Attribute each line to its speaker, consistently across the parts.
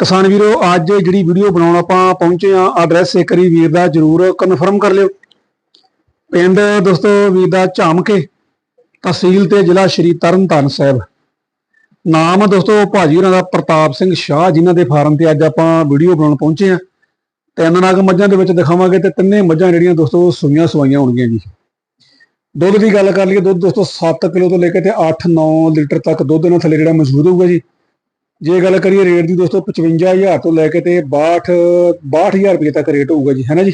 Speaker 1: ਕਿਸਾਨ ਵੀਰੋ, ਅੱਜ ਜਿਹੜੀ ਵੀਡੀਓ ਬਣਾਉਣ ਆਪਾਂ ਪਹੁੰਚੇ ਆ ਐਡਰੈਸ ਇੱਕ ਵਾਰੀ ਵੀਰ ਦਾ ਜਰੂਰ ਕਨਫਰਮ ਕਰ ਲਿਓ। ਪਿੰਡ ਦੋਸਤੋ ਵੀਰ ਦਾ ਝਾਮਕੇ, ਤਹਿਸੀਲ ਤੇ ਜ਼ਿਲ੍ਹਾ ਸ਼੍ਰੀ ਤਰਨਤਾਰਨ ਸਾਹਿਬ। ਨਾਮ ਆ ਦੋਸਤੋ ਭਾਜੀ ਉਹਨਾਂ ਦਾ ਪ੍ਰਤਾਪ ਸਿੰਘ ਸ਼ਾਹ, ਜਿਨ੍ਹਾਂ ਦੇ ਫਾਰਮ ਤੇ ਅੱਜ ਆਪਾਂ ਵੀਡੀਓ ਬਣਾਉਣ ਪਹੁੰਚੇ ਆ ਤਿੰਨ ਨਾਗ ਮੱਝਾਂ ਦੇ ਵਿੱਚ ਦਿਖਾਵਾਂਗੇ ਤੇ ਤਿੰਨੇ ਮੱਝਾਂ ਜਿਹੜੀਆਂ ਦੋਸਤੋ ਸੂਈਆਂ ਸਵਾਈਆਂ ਹੋਣਗੀਆਂ ਜੀ। ਦੁੱਧ ਦੀ ਗੱਲ ਕਰ ਲਈਏ, ਦੁੱਧ ਦੋਸਤੋ 7 ਕਿਲੋ ਤੋਂ ਲੈ ਕੇ ਤੇ 8-9 ਲੀਟਰ ਤੱਕ ਦੁੱਧ ਇਹਨਾਂ ਥੱਲੇ ਜਿਹੜਾ ਮੌਜੂਦ ਹੋਊਗਾ ਜੀ। ਜੇ ਗੱਲ ਕਰੀਏ ਰੇਟ ਦੀ ਦੋਸਤੋ 55000 ਤੋਂ ਲੈ ਕੇ ਤੇ 62 62000 ਰੁਪਏ ਤੱਕ ਰੇਟ ਹੋਊਗਾ ਜੀ ਹੈਨਾ ਜੀ?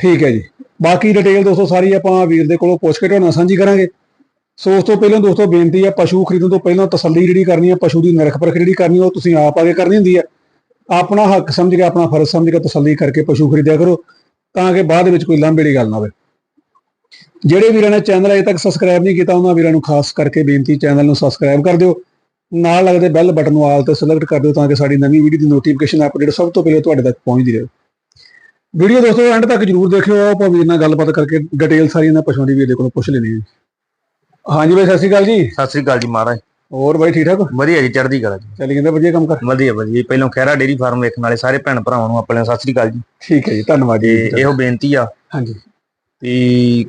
Speaker 1: ਠੀਕ ਹੈ ਜੀ। ਬਾਕੀ ਡਿਟੇਲ ਦੋਸਤੋ, ਸਾਰੀ ਆਪਾਂ ਵੀਰ ਦੇ ਕੋਲੋਂ ਪੁੱਛ ਕੇ ਤੁਹਾਡੇ ਨਾਲ ਸਾਂਝੀ ਕਰਾਂਗੇ। ਸੋ ਉਸ ਤੋਂ ਪਹਿਲਾਂ ਦੋਸਤੋ, ਬੇਨਤੀ ਹੈ ਪਸ਼ੂ ਖਰੀਦਣ ਤੋਂ ਪਹਿਲਾਂ ਤਸੱਲੀ ਜਿਹੜੀ ਕਰਨੀ ਹੈ ਪਸ਼ੂ ਦੀ ਨਿਰਖ ਪਰਖ ਜਿਹੜੀ ਕਰਨੀ ਹੈ ਉਹ ਤੁਸੀਂ ਆਪ ਆਗੇ ਕਰਨੀ ਹੁੰਦੀ ਹੈ ਆਪਣਾ ਹੱਕ ਸਮਝ ਕੇ, ਆਪਣਾ ਫਰਜ਼ ਸਮਝ ਕੇ ਤਸੱਲੀ ਕਰਕੇ ਪਸ਼ੂ ਖਰੀਦਿਆ ਕਰੋ, ਤਾਂ ਕਿ ਬਾਅਦ ਵਿੱਚ ਕੋਈ ਲਾਂਭੇ ਦੀ ਗੱਲ ਨਾ ਹੋਵੇ। ਜਿਹੜੇ ਵੀਰਾਂ ਨੇ ਚੈਨਲ ਅਜੇ ਤੱਕ ਸਬਸਕ੍ਰਾਈਬ ਨਹੀਂ ਕੀਤਾ, ਉਹਨਾਂ ਵੀਰਾਂ ਨੂੰ ਖਾਸ ਕਰਕੇ ਬੇਨਤੀ ਚੈਨਲ ਨੂੰ ਸਬਸਕ੍ਰਾਈਬ ਕਰ ਦਿਓ। ਨਾਲ ਲੱਗਦੇ ਬੈਲ ਬਟਨ ਨੂੰ ਆਲ ਤੇ ਸਿਲੈਕਟ ਕਰ ਦਿਓ ਤਾਂ ਕਿ ਸਾਡੀ ਨਵੀਂ ਵੀਡੀਓ ਦੀ ਨੋਟੀਫਿਕੇਸ਼ਨ ਅਪਡੇਟ ਸਭ ਤੋਂ ਪਹਿਲਾਂ ਤੁਹਾਡੇ ਤੱਕ ਪਹੁੰਚਦੀ ਰਹੇ। ਵੀਡੀਓ ਦੋਸਤੋ ਐਂਡ ਤੱਕ ਜਰੂਰ ਦੇਖਿਓ। ਆਪਾਂ ਵੀਰ ਨਾਲ ਗੱਲਬਾਤ ਕਰਕੇ ਡਿਟੇਲ ਸਾਰੀ ਇਹਨਾਂ ਪਸ਼ੂਆਂ ਦੀ ਵੀਰ ਦੇ ਕੋਲੋਂ ਪੁੱਛ ਲੈਣੀ ਹੈ। ਹਾਂਜੀ ਬਾਈ ਸਤਿ ਸ਼੍ਰੀ ਅਕਾਲ ਜੀ।
Speaker 2: ਸਤਿ ਸ੍ਰੀ ਅਕਾਲ ਜੀ ਮਹਾਰਾਜ।
Speaker 1: ਹੋਰ ਬਾਈ ਠੀਕ ਠਾਕ?
Speaker 2: ਵਧੀਆ ਜੀ ਚੜ੍ਹਦੀ ਕਲਾ ਜੀ।
Speaker 1: ਚੱਲੀ ਜਾਂਦਾ ਵਧੀਆ ਕੰਮ ਕਰ।
Speaker 2: ਵਧੀਆ ਵਧੀਆ। ਪਹਿਲਾਂ ਖੈਰਾ ਡੇਰੀ ਫਾਰਮ ਵੇਖਣ ਵਾਲੇ ਸਾਰੇ ਭੈਣ ਭਰਾਵਾਂ ਨੂੰ ਆਪਣੇ ਸਤਿ ਸ੍ਰੀ ਅਕਾਲ ਜੀ।
Speaker 1: ਠੀਕ ਹੈ ਜੀ ਧੰਨਵਾਦ
Speaker 2: ਤੇ
Speaker 1: ਜੀ
Speaker 2: ਇਹੋ ਬੇਨਤੀ ਆ
Speaker 1: ਹਾਂਜੀ।
Speaker 2: ਵੀ